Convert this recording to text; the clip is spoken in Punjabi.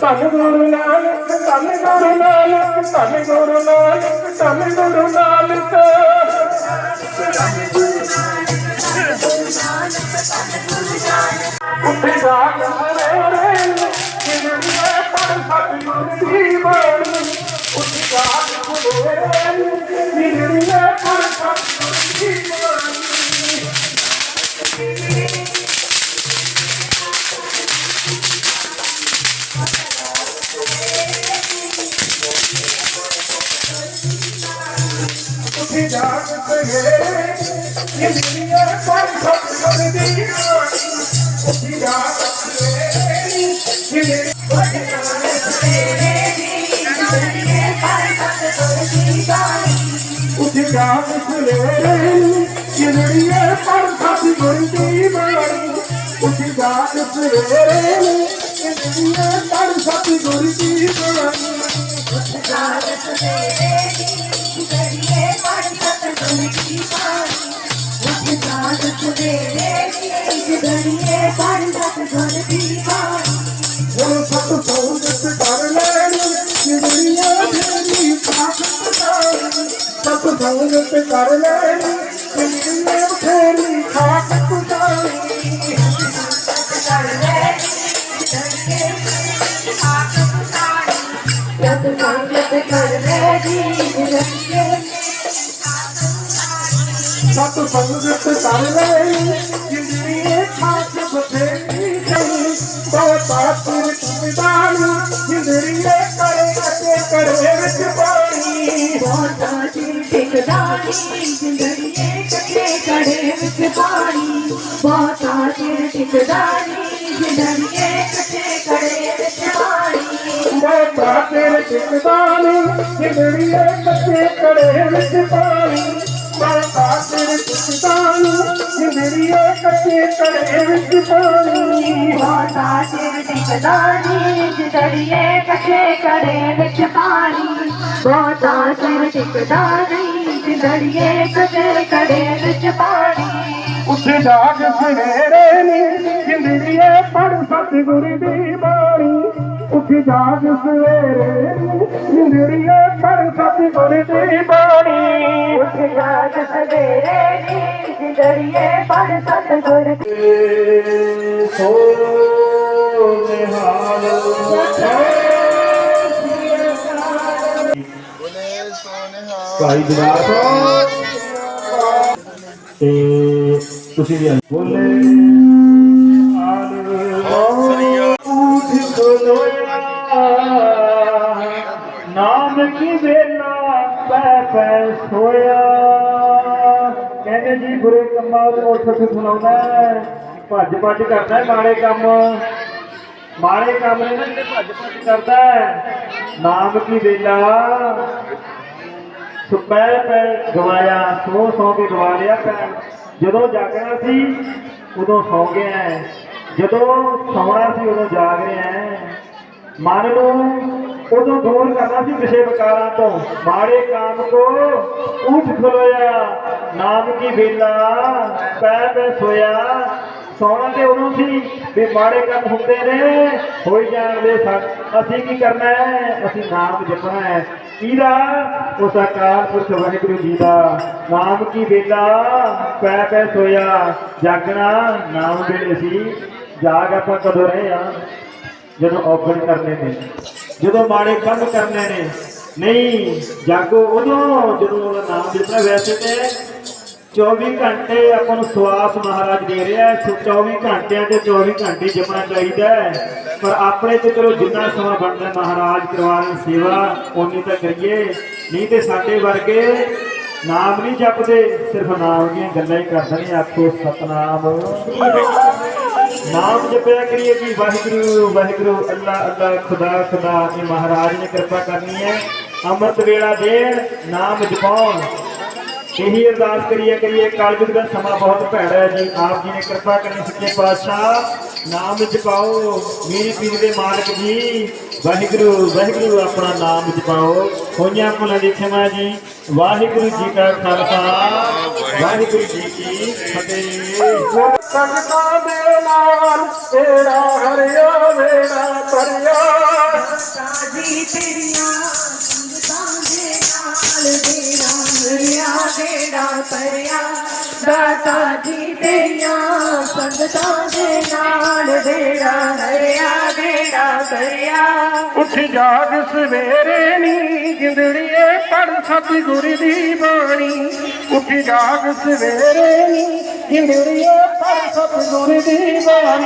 தமிழ் குரு நாளுக்கு தமிழ் குரு நாளுக்கு தமிழ் குரு நாளுக்கு தமிழ் குரு நாளுக்கு உப்பிதான் ਉੱਠੇ ਜਾਗ ਸਵੇਰੇ ਜਿਨ੍ਹਾਂ ਪਰ ਸਤਿਗੁਰ ਦੀ ਬਾਣੀ ਉੱਠੇ ਜਾਗ ਸਵੇਰੇ ਜਿਨ੍ਹਾਂ ਉੱਠ ਜਾਗ ਸਵੇਰੇ ਜਿਨੜੀਏ ਪਰ ਸਤ ਗੁਰ ਦੀ ਬਾਣੀ ਉੱਠ ਜਾਗ ਸਵੇਰੇ ਜਿਨੜੀਏ ਪਰ ਸਤ ਗੁਰ ਦੀ ਬਾਣੀ ਹੁਣ ਸਤ ਸੌਂਦਤ ਕਰ ਲੈਣ ਜਿਨੜੀਏ ਤੇਰੀ ਤਾਕਤ ਦਾ ਸਤ ਸੌਂਦਤ ਸਤ ਸੰਗਤ ਕਰ ਲੈ ਜਿੰਦੜੀ ਖਾਸ ਬਥੇਰੀ ਨਹੀਂ ਬਹੁਤਾ ਤੁਰ ਤੁਮਦਾਨ ਜਿੰਦੜੀ ਕਰੇ ਅਤੇ ਕਰੇ ਵਿੱਚ ਪਾਣੀ ਬਹੁਤਾ ਚਿਰ ਟਿਕਦਾਨੀ ਜਿੰਦੜੀਏ ਕੱਟੇ ਕੜੇ ਵਿੱਚ ਪਾਣੀ ਬਹੁਤਾ ਤੇਰੇ ਟਿਕਦਾਨ ਜਿੰਦੜੀ ਕੱਚੇ ਕੜੇ ਵਿੱਚ ਪਾਣੀ ਬਹੁਤਾ ਤੇਰੇ ਟਿਕਦਾਨ ਜਿੰਦੜੀ ਕੱਚੇ ਕੜੇ ਵਿੱਚ ਪਾਣੀ कशे करे माता टिकदानी के च पाणी माता सिव टिकदानी के करेल उथागरि पढ़ सतुर देवानी ਸਤਿਗੁਰ ਦੀ ਬਾਣੀ। ਉੱਠ ਜਾਗ ਸਵੇਰੇ ਨੀ ਜਿੰਦੜੀਏ ਪੜ ਸਤਿਗੁਰ। ਸੋ ਨਿਹਾਲ। ਭਾਈ ਦਿਦਾਰ ਤੇ ਤੁਸੀਂ ਵੀ ਬੋਲੇ। ਪੈ ਸੋਇਆ ਕਹਿੰਦੇ ਜੀ ਬੁਰੇ ਕੰਮਾਂ ਤੋਂ ਉੱਠ ਉੱਠ ਸੁਣਾਉਂਦਾ ਭੱਜ ਭੱਜ ਕਰਦਾ ਮਾੜੇ ਕੰਮ। ਮਾੜੇ ਕੰਮ ਨੇ ਨਾ ਜਿਹੜੇ ਭੱਜ ਭੱਜ ਕਰਦਾ ਨਾਮ ਕੀ ਵੇਲਾ? ਸੁਪੈ ਪੈ ਗਵਾਇਆ, ਸੋ ਸੋ ਕੇ ਗਵਾ ਲਿਆ ਪੈ ਜਦੋਂ ਜਾਗਣਾ ਸੀ, ਉਦੋਂ ਸੌ ਗਿਆ ਜਦੋਂ ਸੌਣਾ ਸੀ, ਉਦੋਂ ਜਾਗ ਰਿਹਾ ਹੈ। ਮਨ ਨੂੰ ਉਦੋਂ ਦੂਰ ਕਰਨਾ ਸੀ ਵਿਸ਼ੇ ਵਿਕਾਰਾਂ ਤੋਂ। ਮਾੜੇ ਕਾਮ ਕੋ ਉਠ ਖਲੋਇਆ, ਨਾਮ ਕੀ ਵੇਲਾ, ਪੈ ਪੈ ਸੋਇਆ। ਸੌਣਾ ਤੇ ਉਦੋਂ ਸੀ ਵੀ ਮਾੜੇ ਕੰਮ ਹੁੰਦੇ ਨੇ, ਹੋਈ ਜਾਣਦੇ ਸਨ ਅਸੀਂ ਕੀ ਕਰਨਾ ਹੈ? ਅਸੀਂ ਨਾਮ ਜਪਣਾ ਹੈ। ਕਿਹਦਾ? ਉਸ ਆਕਾਰ ਪੁਰਖ ਵਾਹਿਗੁਰੂ ਜੀ ਦਾ। ਨਾਮ ਕੀ ਵੇਲਾ, ਪੈ ਪੈ ਸੋਇਆ। ਜਾਗਣਾ ਨਾਮ ਵੇਲੇ ਸੀ। ਜਾਗ ਆਪਾਂ ਕਦੋਂ ਰਹੇ ਆ ਜਦੋਂ ਔਗਣ ਕਰਨੇ ਨੇ, ਜਦੋਂ ਮਾੜੇ ਕੰਮ ਕਰਨੇ ਨੇ, ਨਹੀਂ, ਜਾਗੋ ਉਦੋਂ ਜਦੋਂ ਉਹਦਾ ਨਾਮ ਜਪਣਾ ਵੈਸੇ ਤੇ 24 ਘੰਟੇ ਆਪਾਂ ਨੂੰ ਸਵਾਸ ਮਹਾਰਾਜ ਦੇ ਰਿਹਾ ਹੈ 24 ਘੰਟਿਆਂ ਤੇ 24 ਘੰਟੇ ਜਪਣਾ ਚਾਹੀਦਾ ਹੈ। ਪਰ ਆਪਣੇ ਤੇ ਚਲੋ ਜਿੰਨਾ ਸਮਾਂ ਬਣਦਾ ਮਹਾਰਾਜ ਕਰਵਾਉਣ ਸੇਵਾ ਉਨੀ ਤਾਂ ਕਰੀਏ। ਨਹੀਂ ਤੇ ਸਾਡੇ ਵਰਗੇ ਨਾਮ ਨਹੀਂ ਜਪਦੇ, ਸਿਰਫ ਨਾਮ ਦੀਆਂ ਗੱਲਾਂ ਹੀ ਕਰਦੇ ਨੇ, ਆਖੋ ਸਤਨਾਮ। ਨਾਮ ਜਪਿਆ ਕਰੀਏ ਜੀ, ਵਾਹਿਗੁਰੂ ਵਾਹਿਗੁਰੂ, ਅੱਲਾ ਅੱਲਾ, ਖੁਦਾ ਖੁਦਾ, ਇਹ ਮਹਾਰਾਜ ਨੇ ਕਿਰਪਾ ਕਰਨੀ ਹੈ। ਅੰਮ੍ਰਿਤ ਵੇਲਾ ਦੇਣ, ਨਾਮ ਜਪਾਉਣ। ਇਹੀ ਅਰਦਾਸ ਕਰੀਏ ਕਰੀਏ ਕਲਯੁਗ ਦਾ ਸਮਾਂ ਬਹੁਤ ਭੈੜਾ ਹੈ ਜੀ। ਆਪ ਜੀ ਨੇ ਕਿਰਪਾ ਕਰਨੀ ਸੱਚੇ ਪਾਤਸ਼ਾਹ। ਨਾਮ ਜਪਾਓ। ਮੇਰੇ ਪੀਰ ਦੇ ਮਾਲਕ ਜੀ, ਵਾਹਿਗੁਰੂ ਵਾਹਿਗੁਰੂ, ਆਪਣਾ ਨਾਮ ਜਪਾਓ। ਹੋਈਆਂ ਭੁੱਲਾਂ ਦੀ ਖਿਮਾ ਜੀ। ਵਾਹਿਗੁਰੂ ਜੀ ਕਾ ਖਾਲਸਾ। ਵਾਹਿਗੁਰੂ ਜੀ ਕੀ ਫਤਿਹ। ਸੰਗਤਾਂ ਤੇਰਾ ਹਰਿਆ ਵੇੜਾ ਤਰਿਆ ਸਾਜੀ ਤੇਰੀਆਂ ਸੰਗਤਾਂ ਦੇ ਨਾਲ ਤੇਰਾ ਹਰਿਆ ਦੇੜਾ ਪਰਿਆ ਦਾਤਾ ਜੀ ਤੇਰੀਆਂ ਸੰਗਤਾਂ ਦੇ ਨਾਲ ਦੇੜਾ ਹਰਿਆ ਦੇੜਾ ਪਰਿਆ ਉੱਠ ਜਾਗ ਸਵੇਰੇ ਨੀ ਜਿੰਦੜੀਏ ਪੜ ਸਤਿਗੁਰ ਦੀ ਬਾਣੀ। ਉੱਠ ਜਾਗ ਸਵੇਰੇ ਨੀ ਜਿੰਦੜੀਏ ਪੜ ਸਤਿਗੁਰ ਦੀ ਬਾਣੀ।